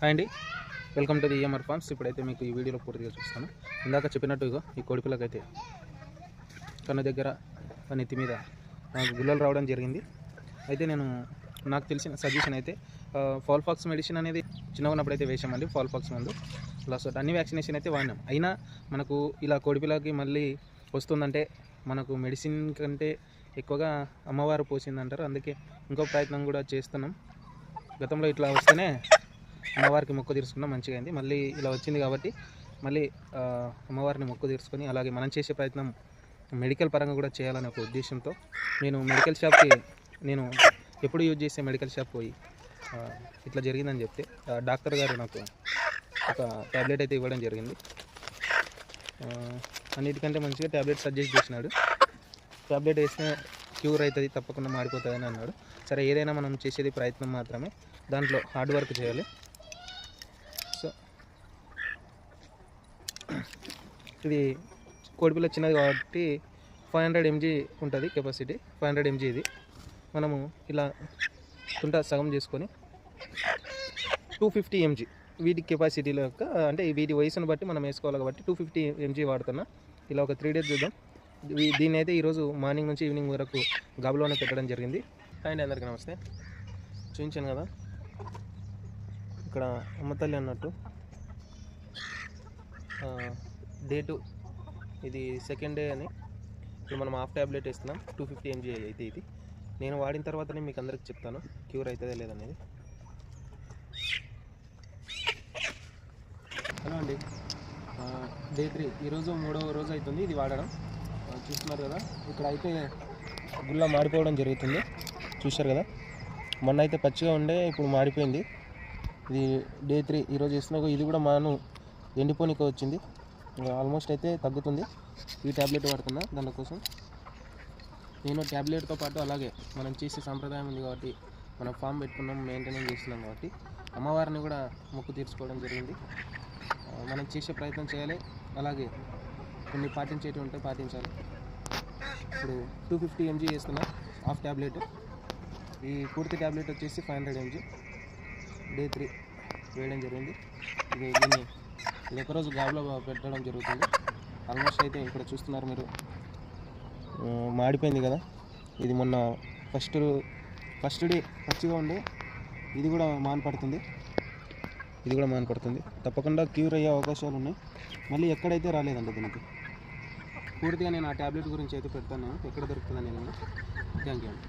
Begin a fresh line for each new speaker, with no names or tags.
Hi అండి. Welcome to the EMR farms ఇప్పుడైతే మీకు ఈ వీడియోలో పూర్తిగా చూస్తాను ఇందాక చెప్పినట్టు ఇగో ఈ కోడిపిల్లకైతే కన్ను దగ్గర నెత్తి మీద నాకు గుల్లలు రావడం జరిగింది. అయితే నేను నాకు తెలిసిన సజెషన్ అయితే ఫాల్ ఫాక్స్ మెడిసిన్ అనేది చిన్నగా ఉన్నప్పుడు అయితే వేసామండి ఫాల్ ఫాక్స్ మందు. ప్లస్ అన్ని వ్యాక్సినేషన్ అయితే వాడినాం. అయినా మనకు ఇలా కోడిపిల్లకి మళ్ళీ వస్తుందంటే మనకు మెడిసిన్ కంటే ఎక్కువగా అమ్మవారు పోసిందంటారు. అందుకే ఇంకో ప్రయత్నం కూడా చేస్తున్నాం. గతంలో ఇట్లా వస్తేనే అమ్మవారికి మొక్కు తీర్చుకున్నా మంచిగా అయింది. మళ్ళీ ఇలా వచ్చింది కాబట్టి మళ్ళీ అమ్మవారిని మొక్కు తీర్చుకొని అలాగే మనం చేసే ప్రయత్నం మెడికల్ పరంగా కూడా చేయాలనే ఒక ఉద్దేశంతో నేను మెడికల్ షాప్కి నేను ఎప్పుడు యూజ్ చేసే మెడికల్ షాప్ పోయి ఇట్లా జరిగిందని చెప్తే డాక్టర్ గారు నాకు ఒక ట్యాబ్లెట్ అయితే ఇవ్వడం జరిగింది. అన్నిటికంటే మంచిగా ట్యాబ్లెట్ సజెస్ట్ చేసినాడు. ట్యాబ్లెట్ వేస్తే క్యూర్ అవుతుంది తప్పకుండా మాడిపోతుందని అన్నాడు. సరే ఏదైనా మనం చేసేది ప్రయత్నం మాత్రమే. దాంట్లో హార్డ్ వర్క్ చేయాలి. ఇది కోడిపిల్ల చిన్నది కాబట్టి ఫైవ్ హండ్రెడ్ ఎంజీ ఉంటుంది కెపాసిటీ ఫైవ్ హండ్రెడ్ ఎంజీ ఇది. మనము ఇలా తుంట సగం చేసుకొని టూ ఫిఫ్టీ ఎంజీ వీటి కెపాసిటీల యొక్క అంటే వీటి వయసును బట్టి మనం వేసుకోవాలి కాబట్టి టూ ఫిఫ్టీ ఎంజీ వాడుతున్నా. ఇలా ఒక త్రీ డేస్ చూద్దాం. దీని దీన్ని అయితే ఈరోజు మార్నింగ్ నుంచి ఈవినింగ్ వరకు గాబులోనే పెట్టడం జరిగింది. అండ్ అందరికీ నమస్తే. చూపించాను కదా. ఇక్కడ అమ్మతల్లి అన్నట్టు. Day two. ఇది సెకండ్ డే అని. ఇప్పుడు మనం హాఫ్ ట్యాబ్లెట్ ఇస్తున్నాం టూ ఫిఫ్టీ ఎంజీ అయితే ఇది. నేను వాడిన తర్వాతనే మీకు అందరికి చెప్తాను. క్యూర్ అవుతుందా లేదనేది హలో అండి. Day three. ఈరోజు మూడవ రోజు అవుతుంది ఇది వాడడం. చూస్తున్నారు కదా. ఇక్కడ అయితే గుల్ల మాడిపోవడం జరుగుతుంది. చూశారు కదా. మొన్న అయితే పచ్చిగా ఉండే ఇప్పుడు మాడిపోయింది. ఇది డే త్రీ. ఈరోజు ఇస్తున్నా ఇది కూడా మాను. ఎండిపోనిక వచ్చింది. ఆల్మోస్ట్ అయితే తగ్గుతుంది. ఈ ట్యాబ్లెట్ వాడుతున్నా దానికోసం. నేను ట్యాబ్లెట్తో పాటు అలాగే మనం చేసే సాంప్రదాయం ఉంది కాబట్టి మనం ఫామ్ పెట్టుకున్నాం మెయింటెనెన్స్ చేస్తున్నాం కాబట్టి అమ్మవారిని కూడా మొక్కు తీర్చుకోవడం జరిగింది. మనం చేసే ప్రయత్నం చేయాలి. అలాగే కొన్ని పాటించేటివి ఉంటే పాటించాలి. ఇప్పుడు టూ ఫిఫ్టీ ఎంజీ వేస్తున్నా హాఫ్ ట్యాబ్లెట్ ఈ పూర్తి ట్యాబ్లెట్ వచ్చేసి five hundred MG day three వేయడం జరిగింది. ఇది దీన్ని ఇది ఒకరోజు గాబులో పెట్టడం జరుగుతుంది. ఆల్మోస్ట్ అయితే ఇక్కడ చూస్తున్నారు మీరు. మాడిపోయింది కదా. ఇది మొన్న ఫస్ట్ ఫస్ట్ డే పచ్చిగా ఉండి. ఇది కూడా మానపడుతుంది ఇది కూడా మానపడుతుంది తప్పకుండా క్యూర్ అయ్యే అవకాశాలు ఉన్నాయి. మళ్ళీ ఎక్కడైతే రాలేదండి దీనికి. పూర్తిగా నేను ఆ ట్యాబ్లెట్ గురించి అయితే పెడతాను. ఎక్కడ దొరుకుతుందని నేను. థ్యాంక్ యూ అండి.